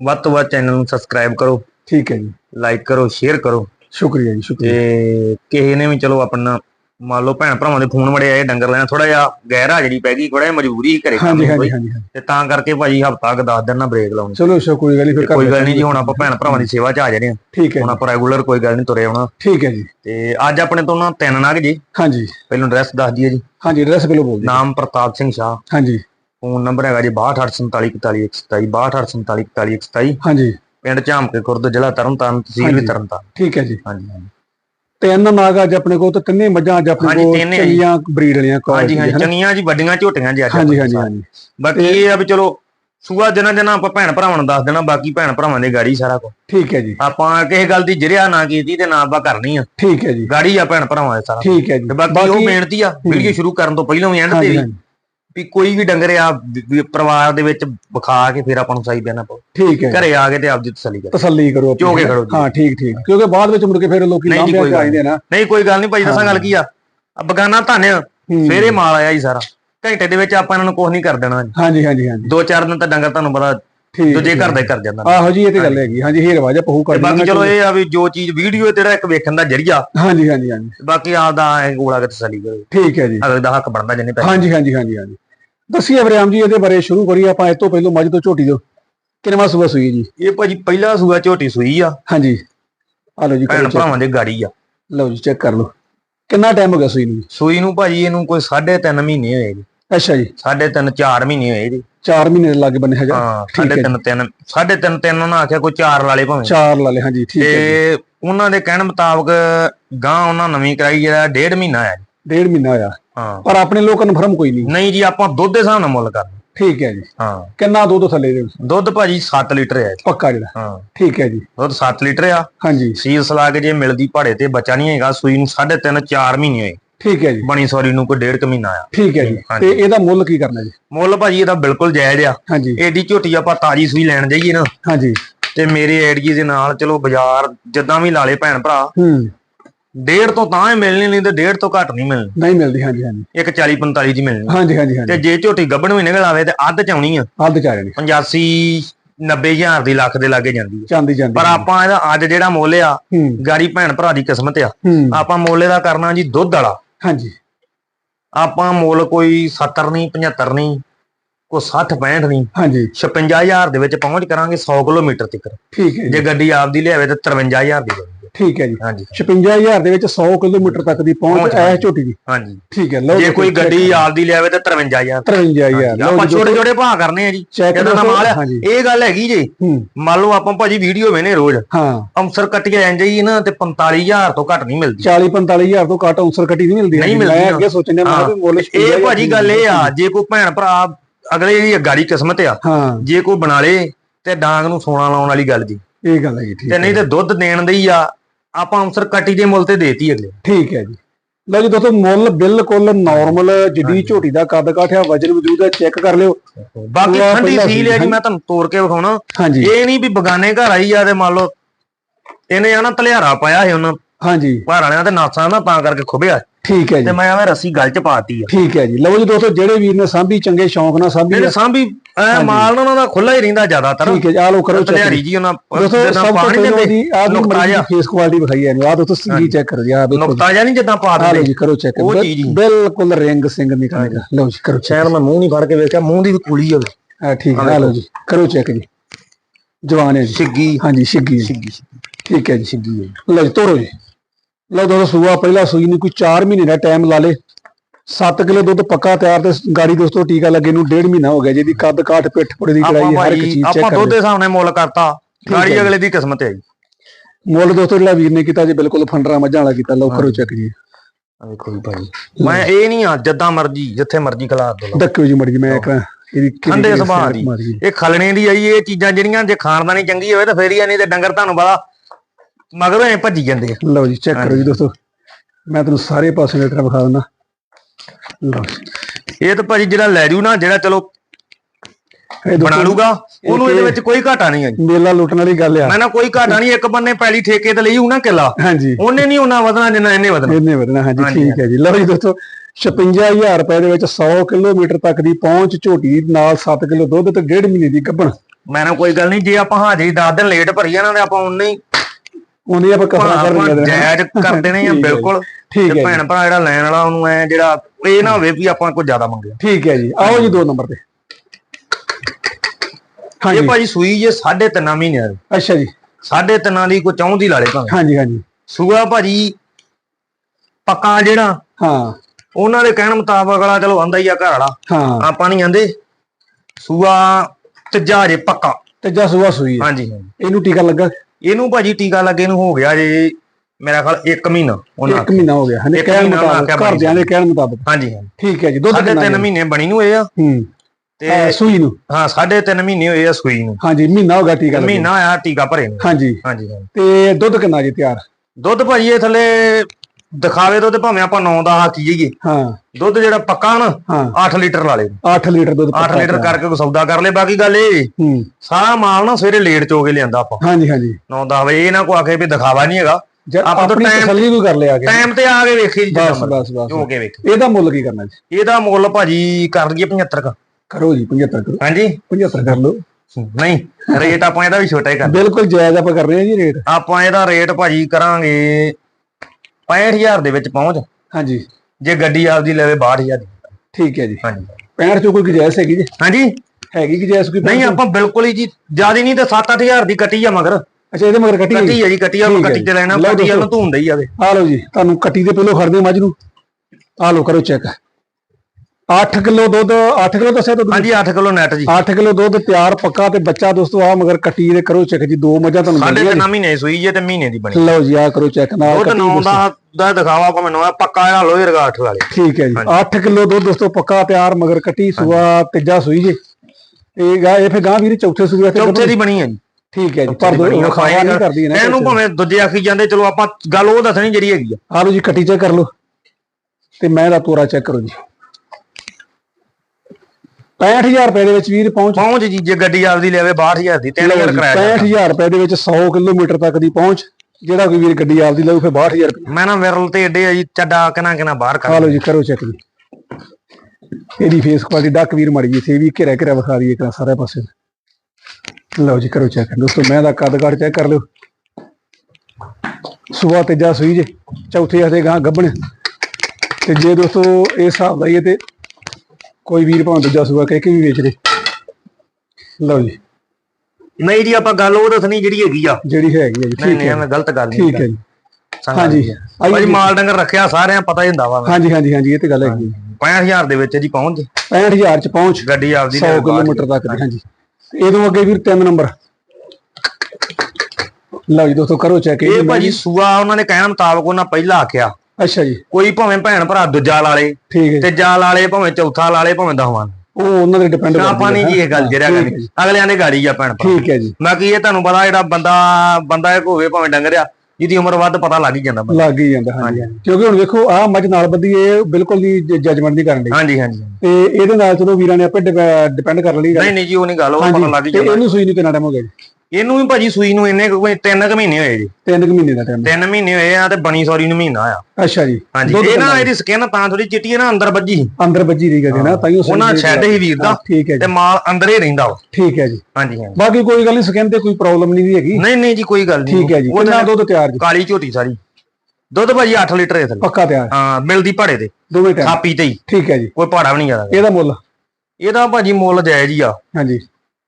Speaker 2: ਵੱਧ ਤੋਂ ਵੱਧ ਚੈਨਲ ਨੂੰ ਸਬਸਕ੍ਰਾਈਬ ਕਰੋ।
Speaker 1: ਠੀਕ ਹੈ ਜੀ।
Speaker 2: ਲਾਈਕ ਕਰੋ ਸ਼ੇਅਰ ਕਰੋ।
Speaker 1: ਸ਼ੁਕਰੀਆ ਜੀ ਸ਼ੁਕਰੀਆ।
Speaker 2: ਤੇ ਕਿਸੇ ਨੇ ਵੀ ਚਲੋ ਆਪਣਾ ਮੰਨ ਲਓ ਭੈਣ ਭਰਾਵਾਂ ਦੇ ਫੋਨ ਬੜੇ ਆਏ ਡੰਗਰ ਲੈਣਾ ਥੋੜਾ ਜਿਹਾ ਗੈਰ ਹਾਜ਼ਰੀ ਪੈ ਗਈ ਥੋੜਾ ਜਿਹਾ ਮਜਬੂਰੀ ਘਰੇ ਕੰਮ
Speaker 1: ਹਾਂਜੀ ਹਾਂਜੀ ਹਾਂਜੀ।
Speaker 2: ਤੇ ਤਾਂ ਕਰਕੇ ਭਾਜੀ ਹਫਤਾ ਕ 10 ਦਿਨ ਨਾ ਬ੍ਰੇਕ ਲਾਉਣੀ।
Speaker 1: ਚਲੋ ਸ਼ੋ ਕੋਈ ਗੱਲ ਨਹੀਂ ਫਿਰ ਕਰ
Speaker 2: ਕੋਈ ਗੱਲ ਨਹੀਂ ਜੀ ਹੁਣ ਆਪਾਂ ਭੈਣ ਭਰਾਵਾਂ ਦੀ ਸੇਵਾ 'ਚ ਆ ਜਾਣੇ ਆ।
Speaker 1: ਠੀਕ ਹੈ
Speaker 2: ਹੁਣ ਆਪਾਂ ਰੈਗੂਲਰ ਕੋਈ ਗੱਲ ਨਹੀਂ ਤੁਰੇ ਆਉਣਾ।
Speaker 1: ਠੀਕ ਹੈ ਜੀ।
Speaker 2: ਤੇ ਅੱਜ ਆਪਣੇ ਤੋਂ ਨਾ ਤਿੰਨ ਨਗ ਜੀ।
Speaker 1: ਹਾਂਜੀ।
Speaker 2: ਪਹਿਲਾਂ ਐਡਰੈਸ ਦੱਸ ਦਈਏ ਜੀ।
Speaker 1: ਹਾਂਜੀ ਐਡਰੈਸ ਬਿਲੋ ਬੋਲ ਦਿਓ
Speaker 2: ਨਾਮ ਪ੍ਰਤਾਪ ਸਿੰਘ ਸ਼ਾਹ।
Speaker 1: ਹਾਂਜੀ।
Speaker 2: ਫੋਨ ਨੰਬਰ ਹੈਗਾ ਜੀ 6284414127 6284414127
Speaker 1: ਹਾਂਜੀ।
Speaker 2: ਪਿੰਡ ਝਾਮਕੇ ਖੁਰਦ ਜ਼ਿਲ੍ਹਾ ਤਰਨਤਾਰਨ ਤਹਿਸੀਲ ਵੀ
Speaker 1: ਹਾਂਜੀ।
Speaker 2: ਤਰਨਤਾਰਨ।
Speaker 1: ਠੀਕ ਹੈ ਜੀ।
Speaker 2: ਹਾਂਜੀ ਹਾਂਜੀ।
Speaker 1: ਤਿੰਨ ਨਾਗ ਅੱਜ ਆਪਣੇ ਕੋਲ ਤੇ ਤਿੰਨੇ ਮੱਝਾਂ ਅੱਜ ਆਪਣੇ
Speaker 2: ਹਾਂਜੀ,
Speaker 1: ਕੋਲ। ਚੰਗੀਆਂ ਬਰੀਡ ਵਾਲੀਆਂ
Speaker 2: ਹਾਂਜੀ
Speaker 1: quality
Speaker 2: ਹਾਂਜੀ
Speaker 1: ਦੀਆਂ,
Speaker 2: ਚੰਗੀਆਂ ਜੀ ਵੱਡੀਆਂ ਝੋਟੀਆਂ ਜੀ ਅੱਜ
Speaker 1: ਹਾਂਜੀ ਹਾਂਜੀ
Speaker 2: ਕੋਲ।
Speaker 1: ਹਾਂਜੀ।
Speaker 2: ਬਾਕੀ ਇਹ ਆ ਵੀ ਚਲੋ ਸੂਆ ਜਨਾ ਜਨਾ ਆਪਾਂ ਭੈਣ ਭਰਾਵਾਂ ਨੂੰ ਦੱਸ ਦੇਣਾ ਬਾਕੀ ਭੈਣ ਭਰਾਵਾਂ ਦੀ ਗਾੜੀ ਸਾਰਾ ਕੁਝ
Speaker 1: ਠੀਕ ਹੈ ਜੀ।
Speaker 2: ਆਪਾਂ ਕਿਸੇ ਗੱਲ ਦੀ ਜਿਰਿਆ ਨਾ ਕੀਤੀ ਤੇ ਨਾ ਆਪਾਂ ਕਰਨੀ ਆ।
Speaker 1: ਠੀਕ ਹੈ ਜੀ।
Speaker 2: ਗਾੜੀ ਆ ਭੈਣ ਭਰਾਵਾਂ ਦੇ ਸਾਰਾ।
Speaker 1: ਠੀਕ ਹੈ ਜੀ।
Speaker 2: ਤੇ ਬਾਕੀ ਉਹ ਬੇਨਤੀ ਆ ਵੀਡੀਓ ਸ਼ੁਰੂ ਕਰਨ ਤੋਂ ਪਹਿਲਾਂ ਵੀ ਐਂਡ ਤੇ
Speaker 1: ਹਾਂਜੀ
Speaker 2: ਵੀ
Speaker 1: ਹਾਂਜੀ।
Speaker 2: ਵੀ ਕੋਈ ਵੀ ਡੰਗਰ ਆ ਵੀ- ਪਰਿਵਾਰ ਦੇ ਵਿੱਚ ਵਿਖਾ ਕੇ ਫਿਰ ਆਪਾਂ ਨੂੰ ਸਹੀ ਪਊ।
Speaker 1: ਠੀਕ ਹੈ।
Speaker 2: ਘਰੇ ਆ ਕੇ ਤੇ ਆਪਦੀ ਤਸੱਲੀ ਕਰ।
Speaker 1: ਤਸੱਲੀ ਕਰੋ ਆਪਣੀ,
Speaker 2: ਝੋਕੇ ਖੜੋ ਜੀ।
Speaker 1: ਹਾਂ ਠੀਕ ਠੀਕ। ਕਿਉਂਕਿ ਬਾਅਦ ਵਿੱਚ ਮੁੜ ਕੇ ਫਿਰ ਲੋਕੀ
Speaker 2: ਨਹੀਂ ਜੀ,
Speaker 1: ਲਾਂਭੇ
Speaker 2: ਕੋਈ ਗੱਲ
Speaker 1: ਨਾ।
Speaker 2: ਨਹੀਂ। ਕੋਈ ਗੱਲ ਨਹੀਂ ਭਾਈ ਦੱਸਾਂ ਗੱਲ ਕੀ ਆ? ਆ ਬਗਾਨਾ ਧੰਨ
Speaker 1: ਹੂੰ।
Speaker 2: ਸਵੇਰੇ ਮਾਲ ਆਇਆ ਜੀ ਸਾਰਾ। ਘੰਟੇ ਦੇ ਵਿੱਚ ਆਪਾਂ ਇਹਨਾਂ ਨੂੰ ਕੁਝ ਨਹੀਂ ਕਰ ਦੇਣਾ ਜੀ।
Speaker 1: ਹਾਂਜੀ ਹਾਂਜੀ ਹਾਂਜੀ।
Speaker 2: ਦੋ ਚਾਰ ਦਿਨ ਤਾਂ ਡੰਗਰ ਤੁਹਾਨੂੰ ਪਤਾ
Speaker 1: ਠੀਕ
Speaker 2: ਦੂਜੇ ਘਰ ਦਾ ਹੀ ਕਰ ਜਾਂਦਾ।
Speaker 1: ਆਹੋ ਜੀ ਇਹ ਤੇ ਗੱਲ ਹੈਗੀ। ਹਾਂਜੀ ਹੇਰ ਵਾਜਾ ਪਹੂ ਕਰ
Speaker 2: ਬਾਕੀ ਚਲੋ ਇਹ ਆ ਵੀ ਜੋ ਚੀਜ਼ ਵੀਡੀਓ ਤੇ ਜਿਹੜਾ ਇੱਕ ਵੇਖਣ ਦਾ ਜਰੀਆ।
Speaker 1: ਹਾਂਜੀ ਹਾਂਜੀ ਹਾਂਜੀ।
Speaker 2: ਬਾਕੀ ਆਪਦਾ ਐ ਗੋਲਾ ਕੇ ਤਸੱਲੀ ਕਰੋ।
Speaker 1: ਠੀਕ ਹੈ ਜੀ।
Speaker 2: ਅਗਲੇ ਦਾ ਹੱਕ ਬਣਦਾ ਜਿੰਨੇ ਪੈਸੇ।
Speaker 1: ਹਾਂਜੀ ਹਾਂਜੀ ਹਾਂਜੀ ਹਾਂਜੀ। ਦੱਸੀਏ ਵਰਿਆਮ ਜੀ ਇਹਦੇ ਬਾਰੇ ਸ਼ੁਰੂ ਕਰੀਏ ਆਪਾਂ ਇਸ ਤੋਂ ਪਹਿਲਾਂ ਮੱਝ ਤੋਂ ਝੋਟੀ ਦੋ ਕਿੰਨਵਾ ਸੂਆ ਸੂਈ ਜੀ?
Speaker 2: ਇਹ ਭਾਜੀ ਪਹਿਲਾ ਸੂਆ ਝੋਟੀ ਸੂਈ ਆ।
Speaker 1: ਹਾਂਜੀ। ਆ ਲਓ ਜੀ ਕਰੋ
Speaker 2: ਭੈਣ
Speaker 1: check।
Speaker 2: ਭਰਾਵਾਂ ਦੇ ਗਾੜੀ ਆ।
Speaker 1: ਲਓ ਜੀ ਚੈੱਕ ਕਰ ਲਓ। ਕਿੰਨਾ ਟਾਈਮ ਹੋ ਗਿਆ ਸੂਈ ਨੂੰ?
Speaker 2: ਸੂਈ ਨੂੰ ਭਾਜੀ ਇਹਨੂੰ ਕੋਈ 3.5 ਮਹੀਨੇ ਹੋਏ ਜੀ।
Speaker 1: ਅੱਛਾ ਜੀ।
Speaker 2: 3.5 4 ਮਹੀਨੇ ਹੋਏ ਜੀ।
Speaker 1: 4 ਮਹੀਨੇ ਦੇ ਲਾਗੇ ਬੰਨੇ ਹੈਗਾ
Speaker 2: ਹਾਂ
Speaker 1: ਠੀਕ ਹੈ
Speaker 2: 3.5 3 3.5 3 ਉਹਨਾਂ ਆਖਿਆ ਕੋਈ 4 ਲਾਲੇ ਭਾਵੇਂ।
Speaker 1: ਚਾਰ ਲਾਲੇ ਹਾਂਜੀ ਠੀਕ ਹੈ।
Speaker 2: ਤੇ ਉਹਨਾਂ ਦੇ ਕਹਿਣ ਮੁਤਾਬਕ ਗਾਂ ਉਹਨਾਂ ਨਵੀਂ ਕਰਾਈ ਜਿਹੜਾ ਡੇਢ ਮਹੀਨਾ ਆਇਆ ਜੀ।
Speaker 1: ਡੇਢ ਮਹੀਨਾ ਹੋਇਆ।
Speaker 2: ਹਾਂ।
Speaker 1: ਪਰ ਆਪਣੇ ਲੋਕ ਕਨਫਰਮ ਕੋਈ ਨਹੀਂ।
Speaker 2: ਨਹੀਂ ਜੀ ਆਪਾਂ ਦੁੱਧ ਦੇ ਹਿਸਾਬ ਨਾਲ ਮੁੱਲ ਕਰਦੇ।
Speaker 1: ਠੀਕ ਹੈ ਜੀ।
Speaker 2: ਹਾਂ।
Speaker 1: ਕਿੰਨਾ ਦੁੱਧ ਥੱਲੇ ਦੇ
Speaker 2: ਦੁੱਧ ਭਾਜੀ 7 ਲੀਟਰ ਹੈ।
Speaker 1: ਪੱਕਾ ਜਿਹੜਾ।
Speaker 2: ਹਾਂ।
Speaker 1: ਠੀਕ ਹੈ ਜੀ।
Speaker 2: ਦੁੱਧ 7 ਲੀਟਰ ਆ।
Speaker 1: ਹਾਂਜੀ।
Speaker 2: ਸੀਲ ਸਲਾ ਕੇ ਜੇ ਮਿਲਦੀ ਭਾੜੇ ਤੇ ਬੱਚਾ ਨਹੀਂ ਹੈਗਾ ਸੂਈ ਨੂੰ 3.5 4 ਮਹੀਨੇ ਹੋਏ।
Speaker 1: ਠੀਕ ਹੈ ਜੀ।
Speaker 2: ਬਣੀ ਸੌਰੀ ਨੂੰ ਕੋਈ ਡੇਢ ਕੁ ਮਹੀਨਾ ਆ।
Speaker 1: ਠੀਕ ਹੈ ਜੀ। ਤੇ ਇਹਦਾ ਮੁੱਲ ਕੀ ਕਰਨਾ ਜੀ?
Speaker 2: ਮੁੱਲ ਭਾਜੀ ਇਹਦਾ ਬਿਲਕੁਲ ਜਾਇਜ਼ ਆ।
Speaker 1: ਹਾਂਜੀ।
Speaker 2: ਏਡੀ ਝੋਟੀ ਆਪਾਂ ਤਾਜੀ ਸੂਈ ਲੈਣ ਜਾਈਏ ਨਾ।
Speaker 1: ਹਾਂਜੀ।
Speaker 2: ਤੇ ਮੇਰੇ ਏਡੀਏ ਦੇ ਨਾਲ ਚਲੋ ਬਾਜ਼ਾਰ ਜਿੱਦਾਂ ਵੀ ਲਾਲੇ ਭੈਣ ਭਰਾ।
Speaker 1: ਹੂੰ।
Speaker 2: ਡੇਢ ਤੋਂ ਤਾਂ ਹੀ ਮਿਲਣੀ ਨਹੀਂ ਤੇ ਡੇਢ ਤੋਂ ਘੱਟ ਨਹੀਂ ਮਿਲਣੀ।
Speaker 1: ਨਹੀਂ ਮਿਲਦੀ ਹਾਂਜੀ ਹਾਂਜੀ।
Speaker 2: ਇੱਕ 40 45 ਦੀ ਮਿਲਣੀ।
Speaker 1: ਹਾਂਜੀ ਹਾਂਜੀ ਹਾਂਜੀ।
Speaker 2: ਤੇ ਜੇ ਝੋਟੀ ਗੱਭਣ ਵੀ ਨਿਕਲ ਆਵੇ ਤੇ ਅੱਧ ਚ ਆਉਣੀ ਆ।
Speaker 1: ਅੱਧ ਚਾਰੇ ਨੇ
Speaker 2: 85 90 ਹਜ਼ਾਰ ਦੀ ਲੱਖ ਦੇ ਲਾਗੇ ਜਾਂਦੀ ਆ।
Speaker 1: ਚਾਂਦੀ ਜਾਂਦੀ।
Speaker 2: ਪਰ ਆਪਾਂ ਇਹਦਾ ਅੱਜ ਜਿਹੜਾ ਮੁੱਲ ਆ
Speaker 1: ਹੂੰ।
Speaker 2: ਗਾੜੀ ਭੈਣ ਭਰਾ ਦੀ ਕਿਸਮਤ ਆ।
Speaker 1: ਹੂੰ।
Speaker 2: ਆਪਾਂ ਮੁੱਲ ਇਹਦਾ ਕਰਨਾ ਜੀ ਦੁੱਧ ਵਾਲਾ।
Speaker 1: ਹਾਂਜੀ।
Speaker 2: ਆਪਾਂ ਮੁੱਲ ਕੋਈ 70 ਨਹੀਂ 75 ਨਹੀਂ ਕੋਈ 60 65 ਨਹੀਂ।
Speaker 1: ਹਾਂਜੀ।
Speaker 2: 56000 ਦੇ ਵਿੱਚ ਪਹੁੰਚ ਕਰਾਂਗੇ 100 ਕਿਲੋਮੀਟਰ ਤੱਕ।
Speaker 1: ਠੀਕ ਹੈ
Speaker 2: ਜੇ।
Speaker 1: ਜੀ
Speaker 2: ਗੱਡੀ ਆਪਦੀ ਲਿਆਵੇ ਤੇ 53000 ਦੀ ਬਣੂਗੀ
Speaker 1: ਠੀਕ ਹੈ ਜੀ।
Speaker 2: ਹਾਂਜੀ।
Speaker 1: 56000 ਦੇ ਵਿੱਚ 100 ਕਿਲੋਮੀਟਰ ਤੱਕ ਦੀ ਪਹੁੰਚ ਐ ਝੋਟੀ ਦੀ।
Speaker 2: ਹਾਂਜੀ।
Speaker 1: ਠੀਕ ਹੈ ਲਓ
Speaker 2: ਜੇ ਕੋਈ ਗੱਡੀ ਆਪਦੀ ਲਿਆਵੇ ਤੇ 53000
Speaker 1: 53000
Speaker 2: ਆਪਾਂ ਛੋਟੇ ਛੋਟੇ ਭਾਅ ਕਰਨੇ ਆ ਜੀ।
Speaker 1: ਚੈੱਕ
Speaker 2: ਇਹਦਾ ਮਾਲ ਇਹ ਗੱਲ ਹੈਗੀ ਜੀ।
Speaker 1: ਹੂੰ।
Speaker 2: ਮੰਨ ਲਓ ਆਪਾਂ ਭਾਜੀ ਵੀਡੀਓ ਵੇਨੇ ਰੋਜ਼।
Speaker 1: ਹਾਂ।
Speaker 2: ਅੰਸਰ ਕੱਟ ਕੇ ਆਂ ਜਾਈਏ ਨਾ ਤੇ 45000 ਤੋਂ ਘੱਟ ਨਹੀਂ ਮਿਲਦੀ।
Speaker 1: 40 45000 ਤੋਂ ਘੱਟ ਔਂਸਰ ਕੱਟੀ ਨਹੀਂ ਮਿਲਦੀ। ਮੈਂ। ਅੱਗੇ ਸੋਚਣ ਡਿਆ ਮੈਂ ਮੁੱਲ
Speaker 2: ਇਹ
Speaker 1: 56,000
Speaker 2: ਭਾਜੀ ਗੱਲ ਇਹ ਆ ਜੇ ਕੋਈ ਭੈਣ ਭਰਾ ਅਗਲੇ ਦੀ ਗਾੜੀ ਕਿਸਮਤ ਆ
Speaker 1: ਹਾਂ।
Speaker 2: ਜੇ ਕੋਈ ਬਣਾ ਲੇ ਤੇ ਡਾਂਗ ਨੂੰ ਸੋਨਾ ਲਾਉਣ ਵਾਲੀ ਗੱਲ ਜੀ।
Speaker 1: ਇਹ ਗੱਲ ਹੈਗੀ ਠੀਕ
Speaker 2: ਤੇ ਨਹੀਂ ਤੇ ਦੁੱਧ ਦੇਣ ਦੀ ਆ ਆਪਾਂ ਅੰਸਰ ਕੱਟੀ ਦੇ ਮੁੱਲ ਤੇ ਦੇਤੀ ਅਗਲੇ।
Speaker 1: ਠੀਕ ਹੈ ਜੀ। ਲਓ ਜੀ ਦੋਸਤੋ ਮੁੱਲ ਬਿਲਕੁਲ ਨਾਰਮਲ ਜਿੱਡੀ ਝੋਟੀ ਦਾ ਕੱਦ ਕਾਠਿਆ ਵਜਨ ਵਜੂਦ ਹੈ ਚੈੱਕ ਕਰ ਲਿਓ।
Speaker 2: ਬਾਕੀ ਠੰਡੀ ਸੀਲ ਹੈ ਜੀ। ਮੈਂ ਤੁਹਾਨੂੰ ਤੋੜ ਕੇ ਵਿਖਾਉਣਾ। ਇਹ ਨਹੀਂ ਵੀ ਬਗਾਨੇ ਘਰ ਆਈ ਆ ਤੇ ਮੰਨ ਲਓ ਇਹਨੇ ਆ ਨਾ ਤਲਿਆਰਾ ਪਾਇਆ ਸੀ ਉਹਨਾਂ।
Speaker 1: ਹਾਂਜੀ।
Speaker 2: ਘਰ ਵਾਲਿਆਂ ਤੇ ਨਾਸਾਂ ਨਾ ਤਾਂ ਕਰਕੇ ਖੁੱਬਿਆ
Speaker 1: ਠੀਕ ਹੈ ਜੀ।
Speaker 2: ਤੇ ਮੈਂ ਐਵੇਂ ਰੱਸੀ ਗਲ ਚ ਪਾਤੀ ਆ।
Speaker 1: ਠੀਕ ਹੈ ਜੀ। ਲਓ ਜੀ ਦੋਸਤੋ ਜਿਹੜੇ ਵੀਰ ਨੇ ਸਾਂਭੀ ਚੰਗੇ ਸ਼ੌਂਕ ਨਾਲ ਸਾਂਭੀ
Speaker 2: ਜਿਹੜੇ ਸਾਂਭੀ ਐ ਮਾਲ ਨਾ ਉਹਨਾਂ ਦਾ ਖੁੱਲਾ ਹੀ ਰਹਿੰਦਾ ਜ਼ਿਆਦਾਤਰ।
Speaker 1: ਠੀਕ ਹੈ ਜੀ ਆ ਲੋ ਕਰੋ ਚੈੱਕ
Speaker 2: ਜੀ ਉਹਨਾਂ
Speaker 1: ਦੋਸਤੋ ਸਭ ਤੋਂ ਪਹਿਲਾਂ ਜੀ ਆ
Speaker 2: ਨੁਕਤਾ ਜਿਹਾ।
Speaker 1: ਫੇਸ ਕੁਆਲਿਟੀ ਵਿਖਾਈ ਹੈ ਆ ਦੋਸਤੋ ਸਿੰਗੀ ਚੈੱਕ ਕਰੋ ਜੀ ਆ ਵੇਖੋ
Speaker 2: ਨੁਕਤਾ ਜਿਹਾ ਨਹੀਂ ਜਿੱਦਾਂ ਪਾ
Speaker 1: ਲਓ
Speaker 2: ਦਿੰਦੇ।
Speaker 1: ਜੀ ਕਰੋ ਚੈੱਕ। ਬਿਲਕੁਲ ਰਿੰਗ ਸਿੰਘ ਨਿਕਲ ਗਿਆ ਲਓ ਜੀ ਕਰੋ।
Speaker 2: ਸ਼ਾਇਦ ਮੈਂ ਮੂੰਹ ਨਹੀਂ ਫੜ ਕੇ ਵੇਖਿਆ ਮੂੰਹ ਦੀ ਵੀ ਕੁਲੀ ਹੋਵੇ
Speaker 1: ਆ ਠੀਕ ਹੈ ਲਓ ਜੀ ਕਰੋ ਚੈੱਕ ਜੀ ਜਵਾਨ ਹੈ ਜੀ।
Speaker 2: ਛਿੱਗੀ
Speaker 1: ਹਾਂਜੀ ਛਿੱਗੀ।
Speaker 2: ਛਿੱਗੀ
Speaker 1: ਠੀਕ ਹੈ ਜੀ
Speaker 2: ਛਿੱਗੀ ਹੈ
Speaker 1: ਲਓ ਜੀ ਤੋਰੋ ਜੀ। ਲਓ ਦੋਸਤੋ ਸੂਆ ਪਹਿਲਾ ਸੂਈ ਨੂੰ ਕੋਈ 4 ਮਹੀਨੇ ਦਾ ਟਾਈਮ ਲਾ ਲੇ। 7 ਕਿਲੋ ਦੁੱਧ ਪੱਕਾ ਤਿਆਰ ਤੇ ਗਾੜੀ ਦੋਸਤੋ ਟੀਕਾ ਲੱਗੇ ਨੂੰ ਡੇਢ ਮਹੀਨਾ ਹੋ ਗਿਆ ਜਿਹਦੀ ਕੱਦ ਕਾਠ ਪਿੱਠ ਪੁੜੇ ਦੀ ਕੜਾਈ ਹਰ ਇੱਕ ਚੀਜ਼
Speaker 2: ਆਪਾਂ ਦੁੱਧ ਦੇ ਨਾਲ ਮੁੱਲ ਕਰਤਾ। ਗਾੜੀ ਅਗਲੇ ਦੀ ਕਿਸਮਤ ਹੈ ਜੀ।
Speaker 1: ਮੁੱਲ ਦੋਸਤੋ ਜਿਹੜਾ ਵੀਰ ਨੇ ਕੀਤਾ ਜੀ ਬਿਲਕੁਲ ਫੰਡਰਾ ਮੱਝਾਂ ਵਾਲਾ ਕੀਤਾ ਲਓ ਕਰੋ ਚੈੱਕ ਜੀ।
Speaker 2: ਵੇਖੋ ਜੀ ਭਾਈ। ਮੈਂ ਇਹ ਨਹੀਂ ਆ ਜਿੱਦਾਂ ਮਰਜ਼ੀ ਜਿੱਥੇ ਮਰਜ਼ੀ ਖਿਲਾ ਦੋ।
Speaker 1: ਦੱਕਿਓ ਜੀ ਮੜੀ ਮੈਂ ਕਰਾਂ ਇਹਦੀ ਕਿੰਨੀ
Speaker 2: ਠੰਡੇ ਸੁਭਾਅ ਦੀ। ਇਹ ਖਲਣੇ ਦੀ ਆਈ ਇਹ ਚੀਜ਼ਾਂ ਜਿਹੜੀਆਂ ਜੇ ਖਾਨਦਾਨੀ ਚੰਗੀ ਹੋਵੇ ਤਾਂ ਫੇਰ ਹੀ ਨਹੀਂ ਤੇ ਡੰਗਰ ਤੁਹਾਨੂੰ ਪਤਾ ਮਗਰੋਂ ਐ ਭੱਜੀ ਜਾਂਦੇ ਆ।
Speaker 1: ਲਓ ਜੀ ਚੈੱਕ ਕਰੋ ਜੀ ਦੋਸਤੋ। ਮੈਂ ਤੁਹਾਨੂੰ ਸਾਰੇ ਪਾਸੇ ਵੇਟਰ ਵਿਖਾ ਦਿੰਦਾ। ਲਓ
Speaker 2: ਇਹ ਤਾਂ ਭਾਜੀ ਜਿਹੜਾ ਲੈ ਜੂ ਨਾ ਜਿਹੜਾ ਚਲੋ ਬਣਾ ਲੂਗਾ ਉਹਨੂੰ ਇਹਦੇ ਵਿੱਚ ਕੋਈ ਘਾਟਾ ਨਹੀਂ ਹੈ ਜੀ।
Speaker 1: ਮੇਲਾ ਲੁੱਟਣ ਵਾਲੀ ਗੱਲ ਆ।
Speaker 2: ਮੈਂ ਨਾ ਕੋਈ ਘਾਟਾ ਨਹੀਂ ਇੱਕ ਬੰਨੇ ਪੈਲੀ ਠੇਕੇ ਤੇ ਲਈ ਹੋਊ ਨਾ ਕਿੱਲਾ।
Speaker 1: ਹਾਂਜੀ।
Speaker 2: ਉਹਨੇ ਨਹੀਂ ਉਹਨਾਂ ਵਧਣਾ ਜਿੰਨਾ ਇਹਨੇ ਵਧਣਾ।
Speaker 1: ਇਹਨੇ ਵਧਣਾ ਹਾਂਜੀ ਠੀਕ ਹੈ ਜੀ। ਲਓ ਜੀ ਦੋਸਤੋ 56000 ਰੁਪਏ ਦੇ ਵਿੱਚ 100 ਕਿਲੋਮੀਟਰ ਤੱਕ ਦੀ ਪਹੁੰਚ ਝੋਟੀ ਨਾਲ 7 ਕਿਲੋ ਦੁੱਧ ਤੇ ਡੇਢ ਮਹੀਨੇ ਦੀ ਗੱਭਣ।
Speaker 2: ਮੈਂ ਨਾ ਕੋਈ ਗੱਲ ਨਹੀਂ ਜੇ ਆਪਾਂ ਹਾਜ਼ਰੀ 10 ਦਿਨ ਲੇਟ ਭਰੀ ਆ ਨਾ ਤੇ ਆਪਾਂ ਉਨੇ ਹੀ
Speaker 1: ਉਹਦੀ ਆਪਾਂ ਕਸਰਾਂ ਕਰ ਲਈਆਂ
Speaker 2: ਜਾਇਜ਼ ਕਰ ਦੇਣੇ ਆ ਬਿਲਕੁਲ।
Speaker 1: ਠੀਕ ਹੈ
Speaker 2: ਭੈਣ ਭਰਾ ਜਿਹੜਾ ਲੈਣ ਵਾਲਾ ਉਹਨੂੰ ਐ ਜਿਹੜਾ ਇਹ ਨਾ ਹੋਵੇ ਵੀ ਆਪਾਂ ਕੋਈ ਜ਼ਿਆਦਾ ਮੰਗਿਆ
Speaker 1: ਠੀਕ ਹੈ ਜੀ। ਆਓ ਜੀ ਦੋ ਨੰਬਰ ਤੇ।
Speaker 2: ਇਹ
Speaker 1: ਹਾਂਜੀ।
Speaker 2: ਭਾਜੀ ਸੂਈ ਜੇ 3.5 ਮਹੀਨਿਆਂ ਦੀ।
Speaker 1: ਅੱਛਾ ਜੀ।
Speaker 2: 3.5 ਦੀ ਕੋਈ ਚਾਹੁੰਦੀ ਲਾਲੇ ਭਾਵੇਂ।
Speaker 1: ਹਾਂਜੀ ਹਾਂਜੀ।
Speaker 2: ਸੂਆ ਭਾਜੀ ਪੱਕਾ ਜਿਹੜਾ
Speaker 1: ਹਾਂ।
Speaker 2: ਉਹਨਾਂ ਦੇ ਕਹਿਣ ਮੁਤਾਬਕ ਵਾਲਾ ਚਲੋ ਆਂਦਾ ਹੀ ਆ ਘਰ ਵਾਲਾ।
Speaker 1: ਹਾਂ।
Speaker 2: ਆਪਾਂ ਨਹੀਂ ਆਂਦੇ। ਸੂਆ ਤੀਜਾ ਜੇ ਪੱਕਾ।
Speaker 1: ਤੀਜਾ ਸੂਆ ਸੂਈ
Speaker 2: ਹਾਂਜੀ।
Speaker 1: ਇਹਨੂੰ ਟੀਕਾ ਲੱਗਾ।
Speaker 2: ਇਹਨੂੰ ਭਾਜੀ ਟੀਕਾ ਲੱਗੇ ਨੂੰ ਹੋ ਗਿਆ ਜੇ ਮੇਰਾ ਖਿਆਲ 1 ਮਹੀਨਾ ਉਹਨਾਂ
Speaker 1: ਇੱਕ ਮਹੀਨਾ ਹੋ ਗਿਆ ਹਾਂਜੀ
Speaker 2: ਇੱਕ
Speaker 1: ਕਹਿਣ
Speaker 2: ਮਹੀਨਾ ਉਹਨਾਂ
Speaker 1: ਮੁਤਾਬਕ
Speaker 2: ਆਖਿਆ
Speaker 1: ਘਰਦਿਆਂ ਦੇ ਕਹਿਣ ਮੁਤਾਬਕ।
Speaker 2: ਹਾਂਜੀ। ਹਾਂਜੀ
Speaker 1: ਠੀਕ ਹੈ ਜੀ ਦੁੱਧ
Speaker 2: ਸਾਢੇ
Speaker 1: ਕਿੰਨਾ
Speaker 2: ਤਿੰਨ? ਮਹੀਨੇ ਬਣੀ ਨੂੰ ਇਹ ਆ।
Speaker 1: ਹੂੰ।
Speaker 2: ਤੇ
Speaker 1: ਸੂਈ ਨੂੰ?
Speaker 2: ਹਾਂ ਸਾਢੇ ਤਿੰਨ ਮਹੀਨੇ ਹੋਏ ਆ ਸੂਈ ਨੂੰ।
Speaker 1: ਹਾਂਜੀ ਮਹੀਨਾ ਹੋ ਗਿਆ ਟੀਕਾ ਲੱਗੇ
Speaker 2: ਮਹੀਨਾ ਆਇਆ ਟੀਕਾ ਭਰੇ ਨੂੰ।
Speaker 1: ਹਾਂਜੀ।
Speaker 2: ਹਾਂਜੀ ਹਾਂਜੀ।
Speaker 1: ਤੇ ਦੁੱਧ ਕਿੰਨਾ ਜੀ ਤਿਆਰ?
Speaker 2: ਦੁੱਧ ਭਾਜੀ ਇਹ ਥੱਲੇ ਦਿਖਾਵੇ ਦੁੱਧ ਭਾਵੇਂ ਆਪਾਂ 9 ਦਾ ਆਖੀ ਜਾਈਏ।
Speaker 1: ਹਾਂ।
Speaker 2: ਦੁੱਧ ਜਿਹੜਾ ਪੱਕਾ ਨਾ
Speaker 1: ਹਾਂ।
Speaker 2: 8 ਲੀਟਰ ਲਾ ਲੇ
Speaker 1: 8 ਲੀਟਰ ਦੁੱਧ
Speaker 2: 8
Speaker 1: ਪੱਕਾ
Speaker 2: ਲੀਟਰ। ਕਰਕੇ ਕੋਈ ਸੌਦਾ ਕਰ ਲੇ ਬਾਕੀ ਗੱਲ ਇਹ
Speaker 1: ਹੂੰ।
Speaker 2: ਸਾਰਾ ਮਾਲ ਨਾ ਸਵੇਰੇ ਲੇਟ ਚੋ ਕੇ ਲਿਆਂਦਾ ਆਪਾਂ।
Speaker 1: ਹਾਂਜੀ ਹਾਂਜੀ।
Speaker 2: 9-10 ਵਜੇ ਇਹ ਨਾ ਕੋ ਆਖੇ ਵੀ ਦਿਖਾਵਾ ਨਹੀਂ ਹੈਗਾ। ਆਪਾਂ ਤਾਂ time-
Speaker 1: ਤਸੱਲੀ ਵੀ ਕਰ ਲਿਆ ਕੇ
Speaker 2: ਟਾਈਮ ਤੇ ਆ ਕੇ ਵੇਖੀ ਜੀ
Speaker 1: ਬਸ ਬਸ ਬਸ।
Speaker 2: ਜੋ ਕੇ ਵੇਖੀ।
Speaker 1: ਇਹਦਾ ਮੁੱਲ ਕੀ ਕਰਨਾ ਜੀ?
Speaker 2: ਇਹਦਾ ਮੁੱਲ ਭਾਜੀ ਕਰ ਦਈਏ 75 ਕ।
Speaker 1: ਕਰੋ ਜੀ 75 ਕਰੋ।
Speaker 2: ਹਾਂਜੀ।
Speaker 1: 75 ਕਰ ਲਓ।
Speaker 2: ਨਹੀਂ ਰੇਟ ਆਪਾਂ ਇਹਦਾ ਵੀ ਛੋਟਾ ਹੀ ਕਰ
Speaker 1: ਬਿਲਕੁਲ ਜਾਇਜ਼ ਆਪਾਂ ਕਰ ਰਹੇ ਹਾਂ ਜੀ ਰੇਟ।
Speaker 2: ਆਪਾਂ ਇਹਦਾ ਰੇਟ ਭਾਜੀ ਕਰਾਂਗੇ 65000 ਦੇ ਵਿੱਚ ਪਹੁੰਚ।
Speaker 1: ਹਾਂਜੀ।
Speaker 2: ਜੇ ਗੱਡੀ ਆਪਦੀ ਲਵੇ 62000 ਦੀ।
Speaker 1: ਠੀਕ ਹੈ ਜੀ।
Speaker 2: ਹਾਂਜੀ।
Speaker 1: 65 ਚੋਂ ਕੋਈ ਗੁੰਜਾਇਸ਼ ਹੈਗੀ ਜੀ?
Speaker 2: ਹਾਂਜੀ।
Speaker 1: ਹੈਗੀ ਗੁੰਜਾਇਸ਼ ਕੋਈ
Speaker 2: ਨਹੀਂ ਆਪਾਂ ਬਿਲਕੁਲ ਹੀ ਜੀ ਜ਼ਿਆਦਾ ਨਹੀਂ ਤਾਂ 7-8000 ਦੀ ਕੱਟੀ ਆ ਮਗਰ।
Speaker 1: ਅੱਛਾ ਇਹਦੇ ਮਗਰ ਕੱਟੀ
Speaker 2: ਕੱਟੀ ਆ ਜੀ ਕੱਟੀ ਆ
Speaker 1: ਹੈ
Speaker 2: ਕੱਟੀ ਤੇ ਲੈਣਾ ਕੱਟੀ ਆ। ਨੂੰ ਧੂੰਦਾ ਹੀ ਆਵੇ
Speaker 1: ਆ ਲਓ ਜੀ ਤੁਹਾਨੂੰ ਕੱਟੀ ਦੇ ਪਹਿਲੋਂ ਖੜਦੇ ਮੱਝ ਨੂੰ। ਆ ਲਓ ਕਰੋ ਚੈੱਕ। 8 ਕਿਲੋ ਦੁੱਧ 8 ਕਿਲੋ ਦੱਸਿਆ ਤੁਹਾਨੂੰ
Speaker 2: ਹਾਂਜੀ 8 ਕਿਲੋ ਨੈਟ ਜੀ।
Speaker 1: 8 ਕਿਲੋ ਦੁੱਧ ਤਿਆਰ ਪੱਕਾ ਤੇ ਬੱਚਾ ਦੋਸਤੋ ਆ ਮਗਰ ਕੱਟੀ ਦੇ ਕਰੋ ਚੈੱਕ ਜੀ ਦੋ ਮੱਝਾਂ ਤੁਹਾਨੂੰ
Speaker 2: ਸਾਢੇ
Speaker 1: ਮਿਲੀਆਂ
Speaker 2: ਤਿੰਨ ਮਹੀਨੇ ਸੂਈ ਜੇ ਤੇ ਮਹੀਨੇ ਦੀ ਬਣੀ।
Speaker 1: ਲਓ ਜੀ ਆ ਕਰੋ ਚੈੱਕ ਨਾਲ
Speaker 2: ਤਾਂ
Speaker 1: ਕੱਟੀ
Speaker 2: ਨੌ ਦਾ ਦਾ ਦਿਖਾਵਾ ਭਾਵੇਂ ਨੌ ਪੱਕਾ ਇਹਦਾ ਲੋਹੇ ਰਗਾਠ ਵਾਲੇ।
Speaker 1: ਠੀਕ ਹੈ ਜੀ। 8 ਕਿਲੋ ਦੁੱਧ ਦੋਸਤੋ ਪੱਕਾ ਤਿਆਰ ਮਗਰ ਕੱਟੀ ਸੂਆ ਤੀਜਾ ਸੂਈ ਜੇ। ਇਹ ਗਾ ਇਹ ਫੇ ਗਾਂ ਵੀਰ ਚੌਥੇ ਸੂਏ ਤੇ
Speaker 2: ਚੌਥੇ ਦੀ ਬਣੀ ਹੈ ਜੀ।
Speaker 1: ਠੀਕ ਹੈ ਜੀ ਪਰ
Speaker 2: ਬਣੀ ਆ,
Speaker 1: ਖਾਵਾ ਨਹੀਂ ਕਰਦੀ ਨਾ
Speaker 2: ਇਹਨੂੰ ਭਾਵੇਂ ਦੂਜੇ ਆਖੀ ਜਾਂਦੇ ਚਲੋ ਆਪਾਂ ਗੱਲ ਉਹ ਦੱਸਣੀ ਜਿਹੜੀ ਹੈਗੀ ਆ।
Speaker 1: ਆ ਲਓ ਜੀ ਕੱਟੀ ਚੈੱਕ ਕਰ ਲਓ। ਤੇ ਮੈਂ ਦਾ ਤੋਰਾ ਚੈੱਕ ਕਰੋ ਜੀ। 65000 ਰੁਪਏ ਦੇ ਵਿੱਚ ਵੀਰ ਪਹੁੰਚ।
Speaker 2: ਪਹੁੰਚ ਜੀ ਜੇ ਗੱਡੀ ਆਪਦੀ ਲੈਵੇ 62000 ਦੀ 3000 ਕਿਰਾਇਆ ਜਾਂਦਾ।
Speaker 1: 65000 ਰੁਪਏ ਦੇ ਵਿੱਚ 100 ਕਿਲੋਮੀਟਰ ਤੱਕ ਦੀ ਪਹੁੰਚ ਜਿਹੜਾ ਕੋਈ ਵੀਰ ਗੱਡੀ ਆਪਦੀ ਲਊ ਫਿਰ 62000 ਰੁਪਏ।
Speaker 2: ਮੈਂ ਨਾ ਵਿਰਲ ਤੇ ਏਡੇ ਆ ਜੀ ਚੱਡਾ ਕਿਨਾ ਕਿਨਾ ਬਾਹਰ ਕਰ
Speaker 1: ਲਓ ਜੀ ਕਰੋ ਚੈੱਕ ਜੀ। ਇਹਦੀ ਫੇਸ ਕੁਆਲਿਟੀ ਡੱਕ ਵੀਰ ਮੜੀ ਜੀ ਸੇ ਵੀ ਘੇਰਾ ਘੇਰਾ ਵਿਖਾ ਦਈਏ ਕਰਾ ਸਾਰੇ ਪਾਸੇ। ਲਓ ਜੀ ਕਰੋ ਚੈੱਕ ਦੋਸਤੋ ਮੈਂ ਦਾ ਕੱਦ ਕਾਠ ਚੈੱਕ ਕਰ ਲਿਓ। ਸੁਬਾ ਤੇਜਾ ਸੂਈ ਜੇ ਚੌਥੇ ਹਦੇ ਗਾਂ ਗੱਬਣ। ਤੇ ਜੇ ਦੋਸਤੋ ਇਹ ਹਿਸਾਬ ਲਾਈਏ ਤੇ ਕੋਈ ਵੀਰ ਭਾਵੇਂ ਦੂਜਾ ਸੂਆ ਕਹਿ ਕੇ ਵੀ ਵੇਚ ਦੇ। ਲਓ ਜੀ।
Speaker 2: ਨਹੀਂ ਜੀ ਆਪਾਂ ਗੱਲ ਉਹ ਦੱਸਣੀ ਜਿਹੜੀ ਹੈਗੀ ਆ।
Speaker 1: ਜਿਹੜੀ ਹੈਗੀ ਹੈ ਜੀ
Speaker 2: ਨਹੀਂ
Speaker 1: ਠੀਕ
Speaker 2: ਨਹੀਂ
Speaker 1: ਹੈ।
Speaker 2: ਐਵੇਂ ਗਲਤ ਗੱਲ ਨਹੀਂ
Speaker 1: ਠੀਕ ਹੈ ਜੀ। ਹਾਂਜੀ।
Speaker 2: ਜੀ। ਮਾਲ ਡੰਗਰ ਰੱਖਿਆ ਸਾਰਿਆਂ ਪਤਾ ਹੀ ਹੁੰਦਾ ਵਾ।
Speaker 1: ਹਾਂਜੀ ਹਾਂਜੀ ਹਾਂਜੀ ਇਹ ਤੇ ਗੱਲ ਹੈਗੀ ਹੈ
Speaker 2: 65000 ਦੇ ਵਿੱਚ ਜੀ ਪਹੁੰਚ।
Speaker 1: 65000 ਚ ਪਹੁੰਚ।
Speaker 2: ਗੱਡੀ ਆਪਦੀ
Speaker 1: 100
Speaker 2: ਲੈਵੇ ਬਾਹਰ
Speaker 1: ਕਿਲੋਮੀਟਰ ਤੱਕ ਦੀ ਹਾਂਜੀ। ਇਹਦੋਂ ਅੱਗੇ ਵੀਰ ਤਿੰਨ ਨੰਬਰ। ਲਓ ਜੀ ਦੋਸਤੋ ਕਰੋ ਚੈੱਕ।
Speaker 2: ਇਹ ਭਾਜੀ ਸੂਆ ਉਹਨਾਂ ਨੇ ਕਹਿਣ ਮੁਤਾਬਕ ਉਹਨਾਂ ਪਹਿਲਾਂ ਆਖਿਆ।
Speaker 1: ਅੱਛਾ ਜੀ।
Speaker 2: ਕੋਈ ਭਾਵੇਂ ਭੈਣ ਭਰਾ ਦੂਜਾ ਲਾ ਲੇ
Speaker 1: ਠੀਕ ਹੈ।
Speaker 2: ਤੇ ਜਾ ਲਾ ਲੇ ਭਾਵੇਂ ਚੌਥਾ ਲਾ ਲੇ ਭਾਵੇਂ ਦਸਵਾਂ।
Speaker 1: ਉਹ ਉਹਨਾਂ ਦੇ ਡਿਪੈਂਡ
Speaker 2: ਆਪਾਂ ਨਹੀਂ ਜੀ ਇਹ ਗੱਲ ਜਿਹੜਾ ਕਰਨੀ। ਅਗਲਿਆਂ ਦੇ ਗਾੜੀ ਆ ਭੈਣ ਭਰਾ।
Speaker 1: ਠੀਕ ਹੈ ਜੀ।
Speaker 2: ਬਾਕੀ ਇਹ ਤੁਹਾਨੂੰ ਪਤਾ ਜਿਹੜਾ ਬੰਦਾ ਬੰਦਾ ਇੱਕ ਹੋਵੇ ਭਾਵੇਂ ਡੰਗਰ ਆ ਜਿਹਦੀ ਉਮਰ ਵੱਧ ਪਤਾ ਲੱਗ ਹੀ ਜਾਂਦਾ
Speaker 1: ਲੱਗ ਹੀ ਜਾਂਦਾ ਹਾਂਜੀ। ਕਿਉਂਕਿ ਹੁਣ ਵੇਖੋ ਆਹ ਮੱਝ ਨਾਲ ਬੱਦੀ ਇਹ ਬਿਲਕੁਲ ਦੀ ਜਜਮੈਂਟ ਨਹੀਂ ਕਰਨ ਦੀ
Speaker 2: ਹਾਂਜੀ ਹਾਂਜੀ।
Speaker 1: ਤੇ ਇਹਦੇ ਨਾਲ ਚਲੋ ਵੀਰਾਂ ਨੇ ਆਪੇ ਡਿਪੈਂਡ ਕਰ ਲਈ
Speaker 2: ਨਹੀਂ ਨਹੀਂ ਜੀ ਉਹ ਨਹੀਂ ਗੱਲ ਉਹ ਪਤਾ ਲੱਗ ਹੀ
Speaker 1: ਤੇ
Speaker 2: ਜਾਂਦਾ
Speaker 1: ਇਹਨੂੰ ਸੂਈ ਨੂੰ ਕਿੰਨਾ ਟਾਈਮ ਹੋ ਗਿਆ ਜੀ?
Speaker 2: ਇਹਨੂੰ ਵੀ ਭਾਜੀ ਸੂਈ ਨੂੰ ਇੰਨੇ ਕੋਈ ਤਿੰਨ ਕੁ ਮਹੀਨੇ ਹੋਏ ਜੀ।
Speaker 1: ਤਿੰਨ ਕੁ ਮਹੀਨੇ ਦਾ ਟਾਈਮ
Speaker 2: ਤਿੰਨ ਮਹੀਨੇ ਹੋਏ ਆ ਤੇ ਬਣੀ ਸੌਰੀ ਨੂੰ ਮਹੀਨਾ ਆ।
Speaker 1: ਅੱਛਾ ਜੀ।
Speaker 2: ਹਾਂਜੀ
Speaker 1: ਦੁੱਧ
Speaker 2: ਇਹ ਨਾ? ਇਹਦੀ ਸਕਿਨ ਤਾਂ ਥੋੜੀ ਚਿੱਟੀ ਹੈ ਨਾ ਅੰਦਰ ਵੱਜੀ ਸੀ।
Speaker 1: ਅੰਦਰ ਵੱਜੀ ਰਹੀ ਗੇ ਨਾ ਤਾਂ ਹੀ
Speaker 2: ਉਹਨਾਂ ਸ਼ੈੱਡ ਹੀ ਵੀਰ ਦਾ
Speaker 1: ਠੀਕ ਹੈ
Speaker 2: ਤੇ
Speaker 1: ਜੀ
Speaker 2: ਮਾਲ ਅੰਦਰ ਹੀ ਰਹਿੰਦਾ ਵਾ।
Speaker 1: ਠੀਕ ਹੈ ਜੀ।
Speaker 2: ਹਾਂਜੀ ਹਾਂਜੀ।
Speaker 1: ਬਾਕੀ ਕੋਈ ਗੱਲ ਨਹੀਂ ਸਕਿਨ ਤੇ ਕੋਈ ਪ੍ਰੋਬਲਮ ਨਹੀਂ ਹੈਗੀ।
Speaker 2: ਨਹੀਂ ਨਹੀਂ ਜੀ ਕੋਈ ਗੱਲ ਨਹੀਂ।
Speaker 1: ਠੀਕ ਹੈ ਜੀ।
Speaker 2: ਉਹ
Speaker 1: ਕਿੰਨਾ
Speaker 2: ਤਾਂ
Speaker 1: ਦੁੱਧ ਤਿਆਰ ਜੀ?
Speaker 2: ਕਾਲੀ ਝੋਟੀ ਸਾਰੀ। ਦੁੱਧ ਭਾਜੀ 8 ਲੀਟਰ ਥੱਲੇ।
Speaker 1: ਪੱਕਾ ਤਿਆਰ।
Speaker 2: ਹਾਂ ਮਿਲਦੀ ਭਾੜੇ ਤੇ।
Speaker 1: ਦੋਵੇਂ ਟਾਈਮ
Speaker 2: ਥਾਪੀ ਤੇ ਹੀ।
Speaker 1: ਠੀਕ ਹੈ ਜੀ।
Speaker 2: ਕੋਈ ਭਾੜਾ ਵੀ ਨਹੀਂ ਜ਼ਿਆਦਾ।
Speaker 1: ਇਹਦਾ ਮੁੱਲ?
Speaker 2: ਇਹਦਾ ਭਾਜੀ ਮੁੱਲ ਜਾਇਜ਼ ਹੀ ਆ।
Speaker 1: ਹਾਂਜੀ।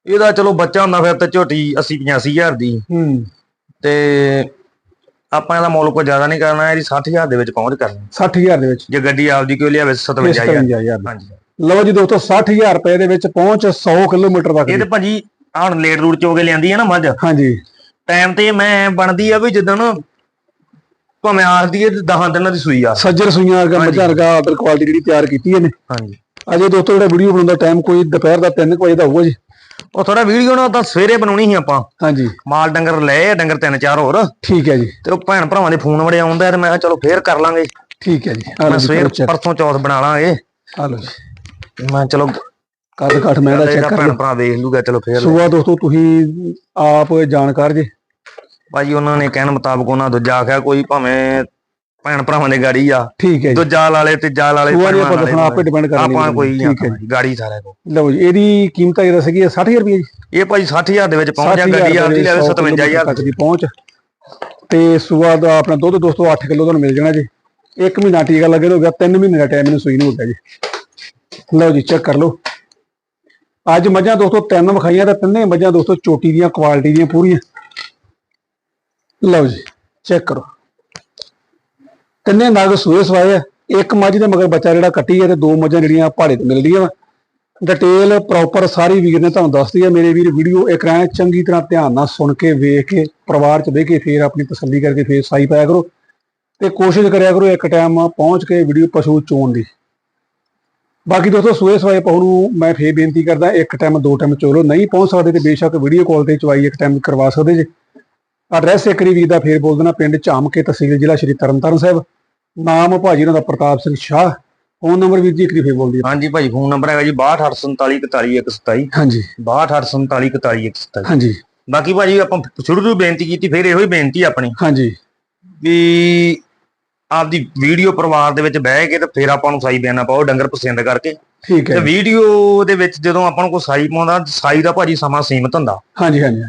Speaker 2: ਇਹਦਾ ਚਲੋ ਬੱਚਾ ਹੁੰਦਾ ਫਿਰ ਤੇ ਝੋਟੀ 80 85 ਹਜ਼ਾਰ ਦੀ।
Speaker 1: ਹੂੰ।
Speaker 2: ਤੇ ਆਪਾਂ ਇਹਦਾ ਮੁੱਲ ਕੋਈ ਜ਼ਿਆਦਾ ਨਹੀਂ ਕਰਨਾ ਇਹਦੀ 60000 ਦੇ ਵਿੱਚ ਪਹੁੰਚ ਕਰਨੀ।
Speaker 1: 60000 ਦੇ ਵਿੱਚ।
Speaker 2: ਜੇ ਗੱਡੀ ਆਪਦੀ ਕੋਈ ਲਿਆਵੇ 57000
Speaker 1: 57000
Speaker 2: ਹਾਂਜੀ।
Speaker 1: ਲਓ ਜੀ ਦੋਸਤੋ 60000 ਰੁਪਏ ਦੇ ਵਿੱਚ ਪਹੁੰਚ 100 ਕਿਲੋਮੀਟਰ ਤੱਕ
Speaker 2: ਇਹ। ਤੇ ਭਾਜੀ ਹੁਣ ਲੇਟ ਰੂਟ ਚੋ ਕੇ ਲਿਆਂਦੀ ਆ ਨਾ ਮੱਝ।
Speaker 1: ਹਾਂਜੀ।
Speaker 2: ਟਾਈਮ ਤੇ ਮੈਂ ਬਣਦੀ ਆ ਵੀ ਜਦੋਂ ਭਾਵੇਂ ਆਖਦੀ ਹੈ 10 ਦਿਨਾਂ ਦੀ ਸੂਈ ਆ।
Speaker 1: ਸੱਜਰ ਸੂਈਆਂ ਵਰਗਾ ਮੱਝਾਂ ਵਰਗਾ ਆਦਰ ਕੁਆਲਿਟੀ ਜਿਹੜੀ ਤਿਆਰ ਕੀਤੀ ਇਹਨੇ
Speaker 2: ਹਾਂਜੀ।
Speaker 1: ਅਜੇ ਦੋਸਤੋ ਜਿਹੜਾ ਵੀਡੀਓ ਬਣਾਉਣ ਦਾ ਟਾਈਮ ਕੋਈ ਦੁਪਹਿਰ ਦਾ 3 ਵਜੇ ਦਾ ਹੋਊਗਾ ਜੀ।
Speaker 2: ਉਹ ਥੋੜਾ ਵੀਡੀਓ ਨਾ ਤਾਂ ਸਵੇਰੇ ਬਣਾਉਣੀ ਸੀ ਆਪਾਂ।
Speaker 1: ਹਾਂਜੀ।
Speaker 2: ਮਾਲ ਡੰਗਰ ਲਏ ਆ ਡੰਗਰ ਤਿੰਨ ਚਾਰ ਹੋਰ।
Speaker 1: ਠੀਕ ਹੈ ਜੀ।
Speaker 2: ਤੇ ਉਹ ਭੈਣ ਭਰਾਵਾਂ ਦੇ ਫੋਨ ਬੜੇ ਆਉਂਦਾ ਤੇ ਮੈਂ ਕਿਹਾ ਚਲੋ ਫੇਰ ਕਰ ਲਾਂਗੇ।
Speaker 1: ਠੀਕ ਹੈ ਜੀ।
Speaker 2: ਮੈਂ ਸਵੇਰ ਪਰਸੋਂ ਚੌਥ ਬਣਾ ਲਾਂਗੇ।
Speaker 1: ਆ ਲਓ ਜੀ।
Speaker 2: ਮੈਂ ਚਲੋ
Speaker 1: ਕੱਦ ਕੱਠ ਮੈਂ ਦਾ ਚੈੱਕ
Speaker 2: ਇਹਦਾ
Speaker 1: ਕਰ
Speaker 2: ਭੈਣ ਭਰਾ ਵੇਖ ਲੂਗਾ ਚਲੋ ਫੇਰ।
Speaker 1: ਸੁਆ ਦੋਸਤੋ ਤੁਸੀਂ ਆਪ ਜਾਣਕਾਰ ਜੀ।
Speaker 2: ਭਾਜੀ ਉਹਨਾਂ ਨੇ ਕਹਿਣ ਮੁਤਾਬਕ ਉਹਨਾਂ ਦੂਜਾ ਆਖਿਆ ਕੋਈ ਭਾਵੇਂ ਭੈਣ ਭਰਾਵਾਂ ਦੇ ਗਾੜੀ ਆ।
Speaker 1: ਠੀਕ ਹੈ ਜੀ।
Speaker 2: ਦੂਜਾ ਲਾਲੇ ਤੇ ਜਾ ਲਾਲੇ
Speaker 1: ਸੁਆ ਨਹੀਂ
Speaker 2: ਭੈਣਾਂ
Speaker 1: ਆਪਾਂ ਦੱਸਣਾ ਆਪੇ ਡਿਪੈਂਡ ਕਰਨੀ
Speaker 2: ਆਪਾਂ ਕੋਈ ਨਹੀਂ
Speaker 1: ਠੀਕ ਹੈ
Speaker 2: ਆਖਣਾ ਗਾੜੀ ਸਾਰਿਆਂ ਕੋ
Speaker 1: ਲਓ ਜੀ ਇਹਦੀ ਕੀਮਤ ਜਿਹੜਾ ਸੀਗੀ 60000 ਰੁਪਏ ਜੀ।
Speaker 2: ਇਹ ਭਾਜੀ 60000 ਦੇ ਵਿੱਚ ਪਹੁੰਚ ਜਾ
Speaker 1: 60,000
Speaker 2: ਗੱਡੀ ਆਪਦੀ ਲੈ
Speaker 1: 100
Speaker 2: 57000
Speaker 1: ਤੱਕ ਦੀ ਪਹੁੰਚ। ਤੇ ਸੂਆ ਦਾ ਆਪਣਾ ਦੁੱਧ ਦੋਸਤੋ 8 ਕਿਲੋ ਤੁਹਾਨੂੰ ਮਿਲ ਜਾਣਾ ਜੀ। ਇੱਕ ਮਹੀਨਾ ਟੀਕਾ ਲੱਗੇ ਹੋ ਗਿਆ 3 ਮਹੀਨੇ ਦਾ ਟਾਈਮ ਇਹਨੂੰ ਸੂਈ ਨੂੰ ਹੋ ਗਿਆ ਜੀ। ਲਓ ਜੀ ਚੈੱਕ ਕਰ ਲਓ। ਅੱਜ ਮੱਝਾਂ ਦੋਸਤੋ ਤਿੰਨ ਵਿਖਾਈਆਂ ਤਾਂ ਤਿੰਨੇ ਮੱਝਾਂ ਦੋਸਤੋ ਚੋਟੀ ਦੀਆਂ ਕੁਆਲਿਟੀ ਦੀਆਂ ਪੂਰੀਆਂ। ਲਓ ਜੀ ਚੈੱਕ ਕਰੋ। ਤਿੰਨੇ ਨਗ ਸੂਏ ਸਵਾਏ ਆ। ਇੱਕ ਮੱਝ ਦੇ ਮਗਰ ਬੱਚਾ ਜਿਹੜਾ ਕੱਟੀ ਹੈ ਤੇ ਦੋ ਮੱਝਾਂ ਜਿਹੜੀਆਂ ਪਹਾੜੇ ਤੇ ਮਿਲਦੀਆਂ ਵਾ। ਡਿਟੇਲ ਪ੍ਰੋਪਰ ਸਾਰੀ ਵੀਰ ਨੇ ਤੁਹਾਨੂੰ ਦੱਸਦੀ ਹੈ ਮੇਰੇ ਵੀਰ ਵੀਡੀਓ ਇੱਕ ਐਂ ਚੰਗੀ ਤਰ੍ਹਾਂ ਧਿਆਨ ਨਾਲ ਸੁਣ ਕੇ, ਵੇਖ ਕੇ, ਪਰਿਵਾਰ ਚ ਬਹਿ ਕੇ ਫੇਰ ਆਪਣੀ ਤਸੱਲੀ ਕਰਕੇ ਫੇਰ ਸਾਈ ਪਾਇਆ ਕਰੋ। ਤੇ ਕੋਸ਼ਿਸ਼ ਕਰਿਆ ਕਰੋ ਇੱਕ ਟਾਈਮ ਪਹੁੰਚ ਕੇ ਵੀਡੀਓ ਪਸ਼ੂ ਚੋਣ ਦੀ। ਬਾਕੀ ਦੋਸਤੋ, ਸੂਏ ਸਵਾਏ ਪਹੂ ਨੂੰ ਮੈਂ ਫੇਰ ਬੇਨਤੀ ਕਰਦਾ, ਇੱਕ ਟਾਈਮ ਦੋ ਟਾਈਮ ਚੋਲੋ। ਨਹੀਂ ਪਹੁੰਚ ਸਕਦੇ ਤੇ ਬੇਸ਼ੱਕ ਵੀਡੀਓ ਕਾਲ ਤੇ ਚਵਾਈ ਇੱਕ ਟਾਈਮ ਕਰਵਾ ਸਕਦੇ ਜੇ। ਐਡਰੈਸ ਇੱਕ ਵਾਰੀ ਵੀਰ ਦਾ ਫੇਰ ਬੋਲ ਦੇਣਾ ਪਿੰਡ ਝਾਮਕੇ ਤਹਿਸੀਲ ਜ਼ਿਲ੍ਹਾ ਸ਼੍ਰੀ ਤਰਨਤਾਰਨ ਸਾਹਿਬ। ਨਾਮ ਭਾਜੀ ਉਹਨਾਂ ਦਾ ਪ੍ਰਤਾਪ ਸਿੰਘ ਸ਼ਾਹ। ਫੋਨ ਨੰਬਰ ਵੀਰ ਜੀ ਇੱਕ ਵਾਰੀ ਫੇਰ ਬੋਲ ਦਿਓ।
Speaker 2: ਹਾਂਜੀ ਭਾਜੀ ਫੋਨ ਨੰਬਰ ਹੈਗਾ ਜੀ 6284741127
Speaker 1: ਹਾਂਜੀ।
Speaker 2: 6284741127
Speaker 1: ਹਾਂਜੀ।
Speaker 2: ਬਾਕੀ ਭਾਜੀ ਆਪਾਂ ਸ਼ੁਰੂ ਤੋਂ ਬੇਨਤੀ ਕੀਤੀ ਫਿਰ ਇਹੋ ਹੀ ਬੇਨਤੀ ਆਪਣੀ।
Speaker 1: ਹਾਂਜੀ।
Speaker 2: ਵੀ ਆਪਦੀ ਵੀਡੀਓ ਪਰਿਵਾਰ ਦੇ ਵਿੱਚ ਬਹਿ ਕੇ ਤੇ ਫਿਰ ਆਪਾਂ ਨੂੰ ਸਾਈ ਬਿਆਨਾ ਪਾਓ ਡੰਗਰ ਪਸੰਦ ਕਰਕੇ।
Speaker 1: ਠੀਕ
Speaker 2: ਤੇ
Speaker 1: ਹੈ
Speaker 2: ਵੀਡੀਓ ਦੇ ਵਿੱਚ ਜਦੋਂ ਆਪਾਂ ਨੂੰ ਕੋਈ ਸਾਈ ਪਾਉਂਦਾ ਸਾਈ ਦਾ ਭਾਜੀ ਸਮਾਂ ਸੀਮਤ ਹੁੰਦਾ।
Speaker 1: ਹਾਂਜੀ ਹਾਂਜੀ।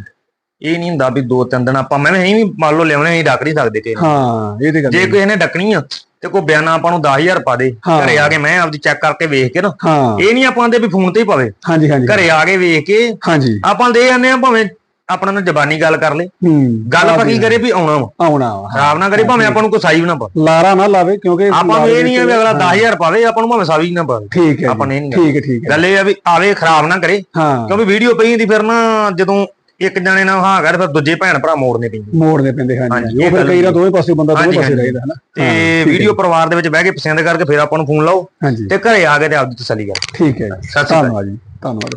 Speaker 2: ਇਹ ਨਹੀਂ ਹੁੰਦਾ ਵੀ ਦੋ ਤਿੰਨ ਦਿਨ ਆਪਾਂ ਮੈਂ ਵੀ ਵੀ ਮੰਨ ਲਓ ਲਿਆਉਣੇ ਨਹੀਂ ਡੱਕ ਨਹੀਂ ਸਕਦੇ ਕਿ
Speaker 1: ਹਾਂ ਇਹ ਤੇ ਗੱਲ
Speaker 2: ਜੇ
Speaker 1: ਹੈ।
Speaker 2: ਕਿਸੇ ਨੇ ਡੱਕਣੀ ਆ ਤੇ ਕੋਈ ਬਿਆਨਾ ਆਪਾਂ ਨੂੰ 10000 ਪਾ ਦੇ
Speaker 1: ਹਾਂ।
Speaker 2: ਘਰੇ ਆ ਕੇ ਮੈਂ ਆਪਦੀ ਚੈੱਕ ਕਰਕੇ ਵੇਖ ਕੇ ਨਾ
Speaker 1: ਹਾਂ।
Speaker 2: ਇਹ ਨਹੀਂ ਆਪਾਂ ਦੇ ਵੀ ਫੋਨ ਤੇ ਹੀ ਪਾਵੇ।
Speaker 1: ਹਾਂਜੀ ਹਾਂਜੀ।
Speaker 2: ਘਰੇ ਆ ਕੇ ਵੇਖ ਕੇ
Speaker 1: ਹਾਂਜੀ।
Speaker 2: ਆਪਾਂ ਦੇ ਜਾਂਦੇ ਆ ਭਾਵੇਂ ਆਪਣਾ ਨਾਲ ਜ਼ਬਾਨੀ ਗੱਲ ਕਰ ਲੇ।
Speaker 1: ਹੂੰ
Speaker 2: ਗੱਲ ਆਪਾਂ ਕੀ ਕਰੇ ਵੀ ਆਉਣਾ ਵਾ।
Speaker 1: ਆਉਣਾ ਵਾ, ਹਾਂ।
Speaker 2: ਖਰਾਬ ਨਾ ਕਰੇ ਭਾਵੇਂ ਆਪਾਂ ਨੂੰ ਕੋਈ ਸਾਈ ਵੀ ਨਾ ਪਾਵੇ।
Speaker 1: ਲਾਰਾ ਨਾ ਲਾਵੇ ਕਿਉਂਕਿ
Speaker 2: ਆਪਾਂ ਨੂੰ ਇਹ ਨਹੀਂ ਆ ਵੀ ਅਗਲਾ
Speaker 1: ਹਾਂ,
Speaker 2: 10000 ਪਾਵੇ ਆਪਾਂ ਨੂੰ ਭਾਵੇਂ ਸਾਈ ਨਾ ਪਾਵੇ।
Speaker 1: ਠੀਕ ਹੈ
Speaker 2: ਆਪਾਂ ਨੇ ਨਹੀਂ
Speaker 1: ਠੀਕ ਹੈ ਠੀਕ ਹੈ।
Speaker 2: ਗੱਲ ਇਹ ਆ ਵੀ ਆਵੇ ਖਰਾਬ ਨਾ ਕਰੇ।
Speaker 1: ਹਾਂ।
Speaker 2: ਕਿਉਂਕਿ ਵੀਡੀਓ ਪਈ ਹੁੰਦੀ ਫਿਰ ਨਾ ਜਦੋਂ ਇੱਕ ਜਣੇ ਨਾਲ ਹਾਂ ਕਰ ਫਿਰ ਦੂਜੇ ਭੈਣ ਭਰਾ ਮੋੜਨੇ ਪੈਂਦੇ
Speaker 1: ਮੋੜਨੇ ਪੈਂਦੇ ਹਾਂਜੀ। ਉਹ ਫਿਰ ਕਈ ਵਾਰ ਦੋਵੇਂ ਪਾਸੇ ਬੰਦਾ ਦੋਵੇਂ ਪਾਸੇ। ਰਹਿਦਾ ਹੈ ਨਾ
Speaker 2: ਤੇ ਵੀਡੀਓ ਪਰਿਵਾਰ ਦੇ ਵਿੱਚ ਬਹਿ ਕੇ ਪਸੰਦ ਕਰਕੇ ਫਿਰ ਆਪਾਂ ਨੂੰ ਫੋਨ ਲਾਓ ਤੇ ਘਰੇ ਆ ਕੇ ਤੇ ਆਪਦੀ ਤਸੱਲੀ ਕਰੋ।
Speaker 1: ਠੀਕ ਹੈ ਜੀ।
Speaker 2: ਸਤਿ ਸ਼੍ਰੀ ਅਕਾਲ।
Speaker 1: ਧੰਨਵਾਦ ਜੀ। ਧੰਨਵਾਦ।